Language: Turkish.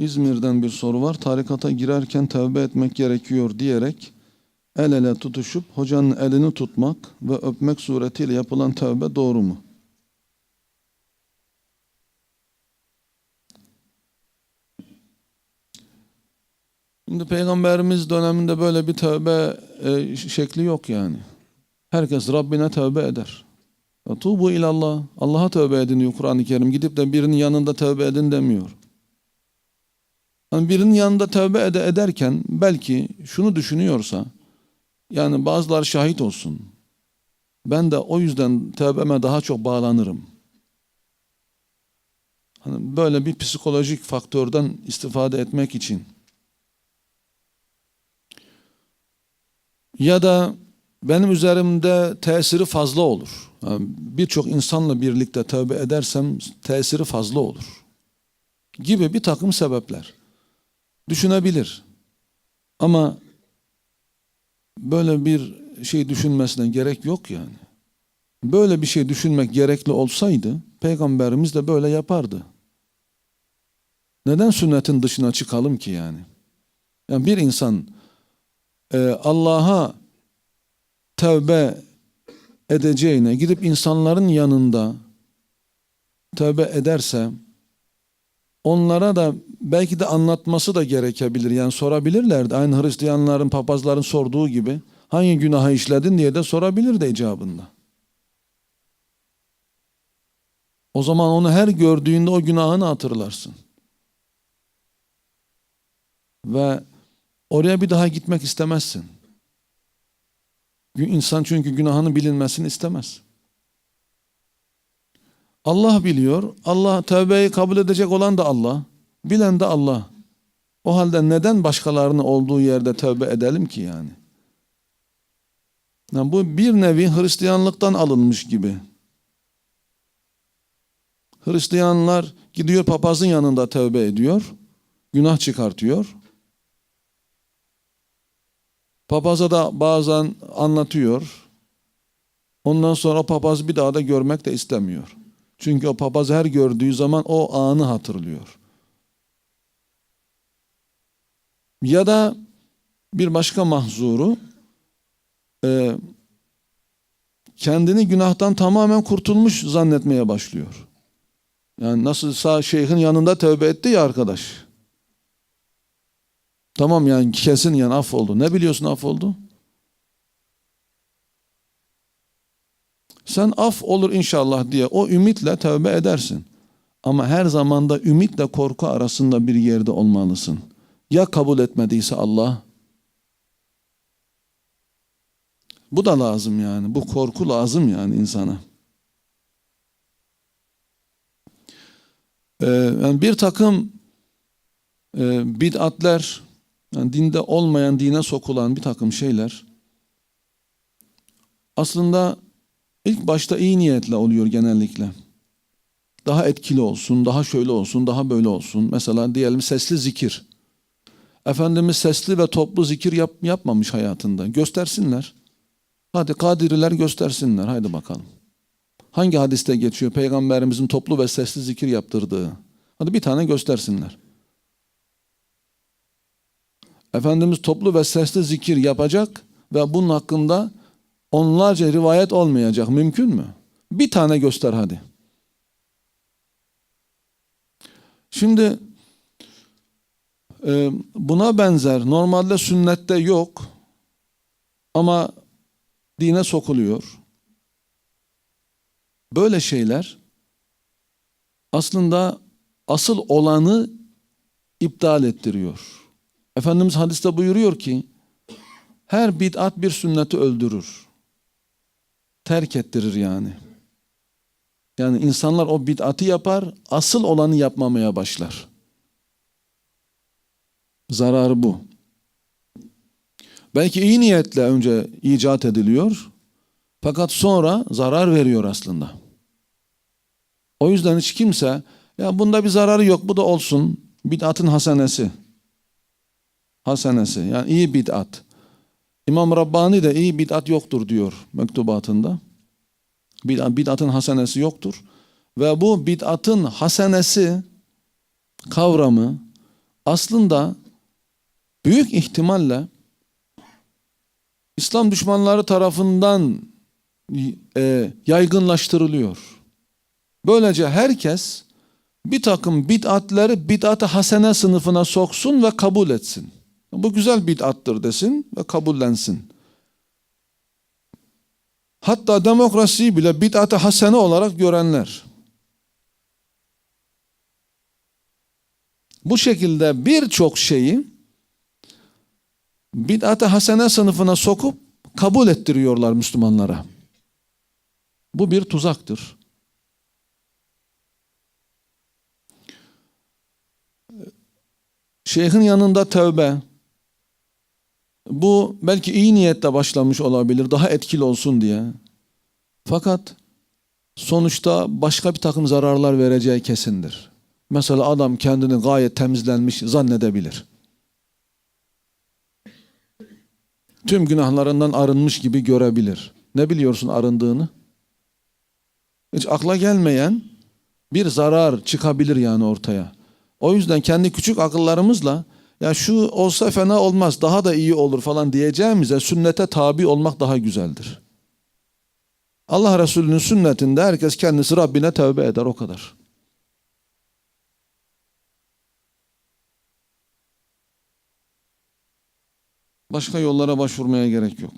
İzmir'den bir soru var. Tarikata girerken tövbe etmek gerekiyor diyerek el ele tutuşup hocanın elini tutmak ve öpmek suretiyle yapılan tövbe doğru mu? Şimdi Peygamberimiz döneminde böyle bir tövbe e, şekli yok yani. Herkes Rabbine tövbe eder. Ya, Tubu ilallah. Allah'a tövbe edin diyor Kur'an-ı Kerim. Gidip de birinin yanında tövbe edin demiyor. Hani birinin yanında tövbe ede ederken belki şunu düşünüyorsa yani bazılar şahit olsun. Ben de o yüzden tövbeme daha çok bağlanırım. Hani böyle bir psikolojik faktörden istifade etmek için. Ya da benim üzerimde tesiri fazla olur. Yani Birçok insanla birlikte tövbe edersem tesiri fazla olur. Gibi bir takım sebepler. Düşünebilir. Ama böyle bir şey düşünmesine gerek yok yani. Böyle bir şey düşünmek gerekli olsaydı peygamberimiz de böyle yapardı. Neden sünnetin dışına çıkalım ki yani? Yani bir insan e, Allah'a tövbe edeceğine gidip insanların yanında tövbe ederse onlara da belki de anlatması da gerekebilir. Yani sorabilirlerdi. Aynı Hristiyanların, papazların sorduğu gibi hangi günahı işledin diye de sorabilirdi icabında. O zaman onu her gördüğünde o günahını hatırlarsın. Ve oraya bir daha gitmek istemezsin. İnsan çünkü günahının bilinmesini istemez. Allah biliyor. Allah tövbeyi kabul edecek olan da Allah. Bilen de Allah. O halde neden başkalarının olduğu yerde tövbe edelim ki yani? yani bu bir nevi Hristiyanlıktan alınmış gibi. Hristiyanlar gidiyor papazın yanında tövbe ediyor. Günah çıkartıyor. Papaza da bazen anlatıyor. Ondan sonra papaz bir daha da görmek de istemiyor. Çünkü o papaz her gördüğü zaman o anı hatırlıyor. Ya da bir başka mahzuru e, kendini günahtan tamamen kurtulmuş zannetmeye başlıyor. Yani nasılsa şeyhin yanında tövbe etti ya arkadaş. Tamam yani kesin yani af oldu. Ne biliyorsun af oldu? Sen af olur inşallah diye o ümitle tövbe edersin. Ama her zamanda ümitle korku arasında bir yerde olmalısın. Ya kabul etmediyse Allah? Bu da lazım yani. Bu korku lazım yani insana. Ee, yani bir takım e, bid'atler, yani dinde olmayan dine sokulan bir takım şeyler aslında ilk başta iyi niyetle oluyor genellikle. Daha etkili olsun, daha şöyle olsun, daha böyle olsun. Mesela diyelim sesli zikir. Efendimiz sesli ve toplu zikir yap, yapmamış hayatında. Göstersinler. Hadi kadiriler göstersinler. Haydi bakalım. Hangi hadiste geçiyor peygamberimizin toplu ve sesli zikir yaptırdığı? Hadi bir tane göstersinler. Efendimiz toplu ve sesli zikir yapacak ve bunun hakkında onlarca rivayet olmayacak. Mümkün mü? Bir tane göster hadi. Şimdi e, buna benzer normalde sünnette yok ama dine sokuluyor. Böyle şeyler aslında asıl olanı iptal ettiriyor. Efendimiz hadiste buyuruyor ki her bid'at bir sünneti öldürür. Terk ettirir yani. Yani insanlar o bid'atı yapar, asıl olanı yapmamaya başlar. Zararı bu. Belki iyi niyetle önce icat ediliyor. Fakat sonra zarar veriyor aslında. O yüzden hiç kimse ya bunda bir zararı yok bu da olsun. Bid'atın hasenesi. Hasenesi yani iyi bid'at. İmam Rabbani de iyi bid'at yoktur diyor mektubatında. Bid'atın hasenesi yoktur. Ve bu bid'atın hasenesi kavramı aslında büyük ihtimalle İslam düşmanları tarafından e, yaygınlaştırılıyor. Böylece herkes bir takım bid'atleri bid'at-ı hasene sınıfına soksun ve kabul etsin. Bu güzel bid'attır desin ve kabullensin. Hatta demokrasiyi bile bid'at-ı hasene olarak görenler. Bu şekilde birçok şeyi bid'at-ı hasene sınıfına sokup kabul ettiriyorlar Müslümanlara. Bu bir tuzaktır. Şeyhin yanında tövbe. Bu belki iyi niyetle başlamış olabilir, daha etkili olsun diye. Fakat sonuçta başka bir takım zararlar vereceği kesindir. Mesela adam kendini gayet temizlenmiş zannedebilir. Tüm günahlarından arınmış gibi görebilir. Ne biliyorsun arındığını? Hiç akla gelmeyen bir zarar çıkabilir yani ortaya. O yüzden kendi küçük akıllarımızla ya şu olsa fena olmaz daha da iyi olur falan diyeceğimize sünnete tabi olmak daha güzeldir. Allah Resulü'nün sünnetinde herkes kendisi Rabbine tövbe eder o kadar. Başka yollara başvurmaya gerek yok.